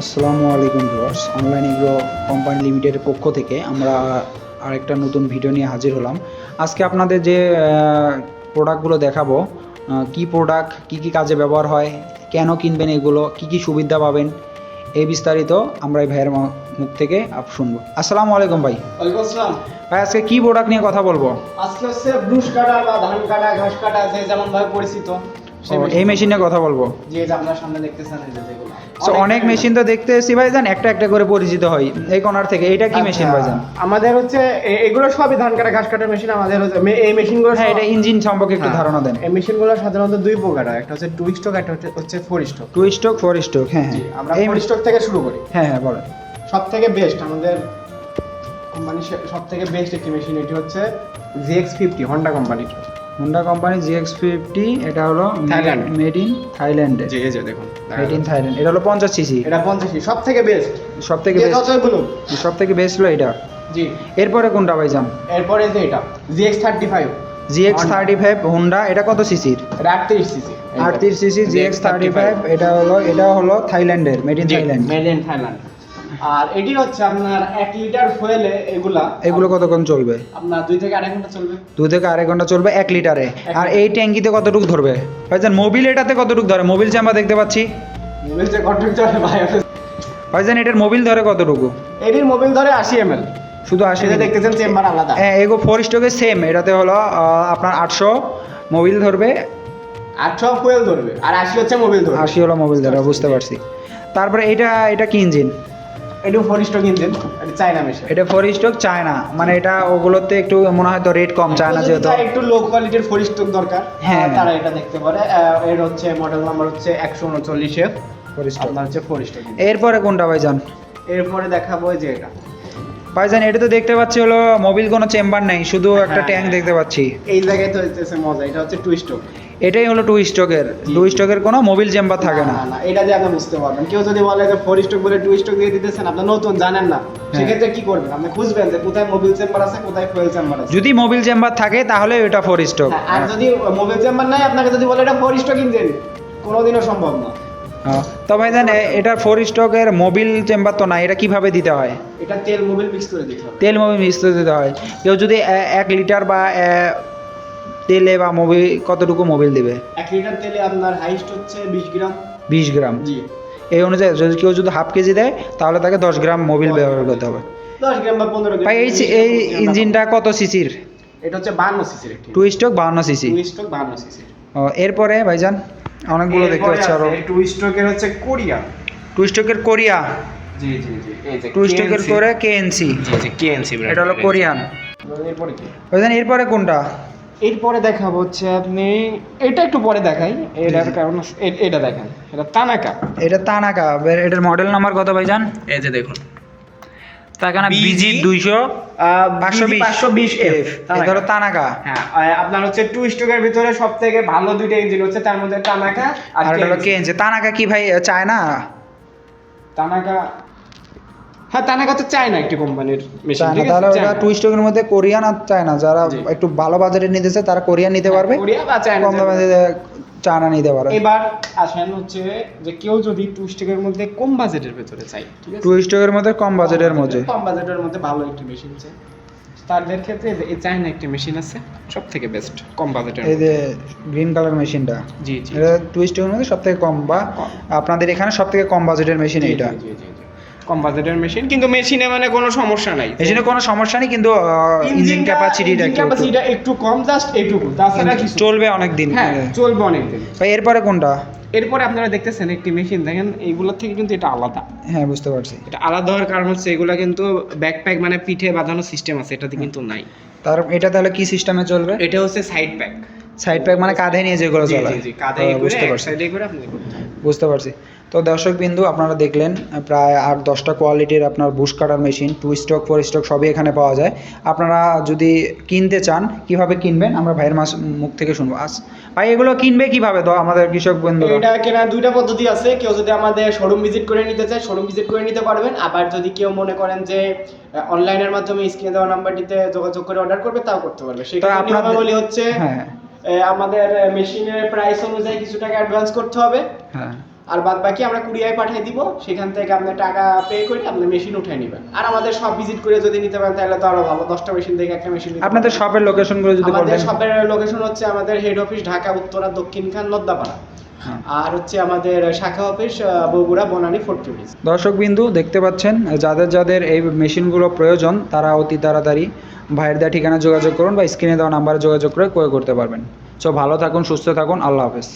আসসালামু আলাইকুম viewers online agro company লিমিটেডের পক্ষ থেকে আমরা আরেকটা নতুন ভিডিও নিয়ে হাজির হলাম। আজকে আপনাদের যে প্রোডাক্টগুলো দেখাবো কি প্রোডাক্ট কি কি কাজে ব্যবহার হয় কেন কিনবেন এগুলো কি কি সুবিধা পাবেন এই বিস্তারিত আমরা এই ভাইয়ের মুখ থেকে আপ শুনব। আসসালামু আলাইকুম ভাই। ওয়ালাইকুম আসসালাম। ভাই আজকে কি প্রোডাক্ট নিয়ে কথা বলব? আজকে হচ্ছে ব্রুশ কাটা বা ধান কাটা ঘাস কাটা যে যেমন ভাবে পরিচিত। এই মেশিন নিয়ে কথা বলব। যে যে আপনার সামনে দেখতেছেন যেগুলো So, অনেক মেশিন তো দেখতে এসি ভাইজান একটা একটা করে পরিচিত হয় এই কর্নার থেকে। এটা কি মেশিন আচ্ছা, ভাইজান? আমাদের হচ্ছে এগুলো সবই ধান কাটা ঘাস কাটার মেশিন আমাদের হচ্ছে এই মেশিনগুলো হ্যাঁ এটা ইঞ্জিন সম্পর্কে একটু ধারণা দেন। এই মেশিনগুলো সাধারণত দুই প্রকার হয় একটা হচ্ছে টু স্টক একটা হচ্ছে- four stroke two stroke four stroke হ্যাঁ হ্যাঁ। আমরা ফোর স্টক থেকে শুরু করি। হ্যাঁ হ্যাঁ বলেন। সব থেকে বেস্ট আমাদের কোম্পানি সব থেকে বেস্ট একটি মেশিন এটি হচ্ছে জিএক্স ফিফটি হন্ডা কোম্পানির হোন্ডা কোম্পানি জিএক্স ফিফটি এটা হলো থাইল্যান্ড। মেড ইন থাইল্যান্ডে জি এই যে দেখুন। মেড ইন থাইল্যান্ড এটা হলো পঞ্চাশ সিসি এটা পঞ্চাশি সব থেকে বেস্ট সব থেকে বেস্ট সব থেকে বেস্ট হলো এটা। জি। এরপরে কোনটা ভাইজান? এরপরে যে এটা GX thirty five GX thirty five Honda এটা কত সিসির আটত্রিশ সিসি আটত্রিশ সিসি জিএক্স থার্টি ফাইভ এটা হলো এটা হলো থাইল্যান্ডের made in Thailand made in Thailand আর এটি হচ্ছে আপনার এক লিটার ফুয়েলে এগুলা। এগুলো কতক্ষণ চলবে? আপনার দুই থেকে আড়াই ঘণ্টা চলবে। দু থেকে আড়াই ঘণ্টা চলবে এক লিটারে। আর এই ট্যাঙ্কিতে কতটুকু ধরবে? ভাইজান মোবিল এটাতে কতটুকু ধরে? মোবিল যে আমরা দেখতে পাচ্ছি। মোবিল যে কন্ট্যাক্ট চলে ভাই? ভাইজান এটার মোবিল ধরে কতটুকু? এটির মোবিল ধরে আশি এম এল শুধু সেটা দেখতেছেন চেম্বার আলাদা। হ্যাঁ এগো ফোর স্টকে সেম এটাতে হলো আপনার আটশো মোবিল ধরবে। আটশো ফুয়েল ধরবে। আর আশি হচ্ছে মোবিল ধরবে। আশি হলো মোবিল ধরবে বুঝতে পারছি। তারপরে এটা এটা কি ইঞ্জিন এটি ফোর স্টক ইঞ্জিন এটি চাইনা মেশিন এটা ফোর স্টক চায়না মানে এটা ওগুলোতে একটু মনে হয় তো রেট কম চায়না যেহেতু। একটু লো কোয়ালিটির ফোর স্টক দরকার। হ্যাঁ। তারা এটা দেখতে পারে। এর হচ্ছে মডেল নাম্বার হচ্ছে একশো উনচল্লিশ এফ ফোর স্টক আপনার হচ্ছে ফোর স্টক এরপরে কোনটা ভাইজান? এরপরে দেখাবো যে এটা। ভাইজান এটা তো দেখতে পাচ্ছি হলো মোবিল কোনো চেম্বার নেই শুধু একটা হ্যাঁ। ট্যাঙ্ক দেখতে পাচ্ছি। এই জায়গায় তো হচ্ছে মজা এটা হচ্ছে টু স্টক এটাই হলো টু স্টকের টু স্টকের কোনো মোবিল চেম্বার থাকে না। না এটা দিয়ে আপনি বুঝতে পারবেন। কেউ যদি বলে যে ফোর স্টক বলে টু স্টক দিয়ে দিতেছেন আপনি নতুন জানেন না। হ্যাঁ। সেক্ষেত্রে কি করবেন? আপনি খুঁজবেন যে কোথায় মোবিল চেম্বার আছে কোথায় ফুয়েল চেম্বার আছে। যদি মোবিল চেম্বার থাকে তাহলে এটা ফোর স্টক হ্যাঁ, আর যদি মোবিল চেম্বার নাই আপনাকে যদি বলে এটা ফোর স্টক ইঞ্জিন কোনোদিনও সম্ভব না। তো ভাইজান এ- এটার ফোর স্টকের মোবিল চেম্বার তো না এটা কীভাবে দিতে হয়? এটা তেল মোবিল মিক্স করে দিতে হবে। তেল মোবিল মিক্স করে দিতে হয়। কেউ যদি এক লিটার বা তেলে বা মোবিল কতটুকু মোবিল দিবে? এক লিটার তেলে আপনার হাইস্ট হচ্ছে বিশ গ্রাম। বিশ গ্রাম? জি। এই অনুযায়ী যদি কেউ যদি হাফ কেজি দেয় তাহলে তাকে দশ গ্রাম মোবিল ব্যবহার করতে হবে। দশ গ্রাম বা পনেরো গ্রাম ভাই এই এই ইঞ্জিনটা কত সিসির এটা হচ্ছে বান্ন সিসির টু স্টক বাহান্ন সিসি টু স্টক বান্ন সিসির এরপরে ভাইজান অনেকগুলো দেখতে পাচ্ছি আরও। টু স্ট্রোকের হচ্ছে কোরিয়া। টু স্টকের কোরিয়া। জি জি জি এই যে টু স্টকের করে কেএনসি জি জি কেএনসি এটা হলো কোরিয়ান। এরপরে কি? ভাইজান এরপরে কোনটা? এরপরে দেখাবো হচ্ছে আপনি এটা একটু পরে দেখাই এটার কারণ এটা দেখেন এটা তানাকা। এটা তানাকা এটার মডেল নাম্বার কত ভাইজান? এই যে দেখুন। তাকানা বিজি দুইশো পাঁচশো বিশ। পাঁচশো বিশ এফ হলো তানাকা। হ্যাঁ আপনার হচ্ছে টু স্ট্রোকের ভিতরে সব থেকে ভালো দুইটা ইঞ্জিন হচ্ছে তার মধ্যে তানাকা আর হলো KNC কেএনসি তানাকা কি ভাই চায় না তানাকা হ্যাঁ তানাকা তো চায় না একটি কোম্পানির মেশিন তাহলে টু স্টকের মধ্যে কোরিয়ান আর চায় না যারা একটু ভালো বাজারে নিতেছে তারা কোরিয়ান নিতে পারবে কোরিয়া বা চায়না কম দামে চায়না নিতে এবার আসেন হচ্ছে যে কেউ যদি টু স্টকের মধ্যে কম বাজেটের ভেতরে চাই ঠিক আছে? টু স্টকের মধ্যে কম বাজেটের মধ্যে। কম বাজেটের মধ্যে ভালো একটি মেশিন চাই তাদের ক্ষেত্রে এই চায়না একটি মেশিন আছে সব থেকে বেস্ট কম বাজেটের এই যে গ্রিন কালার মেশিনটা জি জি। এটা টু স্টকের মধ্যে সব থেকে কম বা আপনাদের এখানে সব থেকে কম বাজেটের মেশিন এটা জি, জি। কম বাজেটের মেশিন কিন্তু মেশিনে মানে কোনো সমস্যা নাই। মেশিনে কোনো সমস্যা নেই কিন্তু ইঞ্জিন ক্যাপাসিটিটা ক্যাপাসিটিটা একটু কম জাস্ট এইটুকু তাছাড়া কিছু চলবে অনেক দিন হ্যাঁ। চলবে অনেকদিন। ভাই এরপরে কোনটা? এরপরে আপনারা দেখতেছেন একটি মেশিন দেখেন এইগুলোর থেকে কিন্তু এটা আলাদা। হ্যাঁ বুঝতে পারছি। এটা আলাদা হওয়ার কারণ হচ্ছে এগুলা কিন্তু ব্যাকপ্যাক মানে পিঠে বাঁধানো সিস্টেম আছে এটাতে কিন্তু নাই। তার এটা তাহলে কি সিস্টেমে চলবে? এটা হচ্ছে সাইড প্যাক সাইড প্যাক মানে কাঁধে নিয়ে যেগুলো চলে। জি জি কাঁধে হ্যাঁ, বুঝতে পারছি। বুঝতে পারছি। তো দর্শক বিন্দু আপনারা দেখলেন প্রায় আট দশটা কোয়ালিটির আপনার bush cutter machine two stroke four stroke সবই এখানে পাওয়া যায়। আপনারা যদি কিনতে চান কীভাবে কিনবেন? আমরা ভাইয়ের মাস মুখ থেকে শুনব। আস ভাই এগুলো কিনবে কীভাবে তো আমাদের কৃষক বন্ধুরা এটা কেনা দুইটা পদ্ধতি আছে। কেউ যদি আমাদের শোরুম ভিজিট করে নিতে চায় শোরুম ভিজিট করে নিতে পারবেন। আবার যদি কেউ মনে করেন যে অনলাইনের মাধ্যমে স্ক্রিনে দেওয়া নাম্বারটিতে যোগাযোগ করে অর্ডার করবে তাও করতে পারবে। সেক্ষেত্রে আপনাদের- নিয়মাবলী হচ্ছে হ্যাঁ। আমাদের মেশিনের প্রাইস অনুযায়ী কিছু টাকা অ্যাডভান্স করতে হবে। হ্যাঁ। আর বাদ বাকি আমরা কুরিয়ায় পাঠিয়ে দিব সেখান থেকে আপনি টাকা পে করে আপনি মেশিন উঠিয়ে নেবেন। আর আমাদের সব ভিজিট করে যদি নিতে পারেন তাহলে তো আরও ভালো। দশটা মেশিন থেকে একটা মেশিন আপনাদের শপের লোকেশনগুলো যদি আমাদের শপের লোকেশন হচ্ছে আমাদের হেড অফিস ঢাকা উত্তরা দক্ষিণ খান লদ্দাপাড়া হ্যাঁ। আর হচ্ছে আমাদের শাখা অফিস বগুড়া বনানী ফোর্ট দর্শক বিন্দু দেখতে পাচ্ছেন যাদের যাদের এই মেশিনগুলো প্রয়োজন তারা অতি তাড়াতাড়ি ভাইয়ের দেওয়া ঠিকানা যোগাযোগ করুন বা স্ক্রিনে দেওয়া নাম্বারে যোগাযোগ করে ক্রয় করতে পারবেন। সো ভালো থাকুন সুস্থ থাকুন আল্লাহ হাফেজ।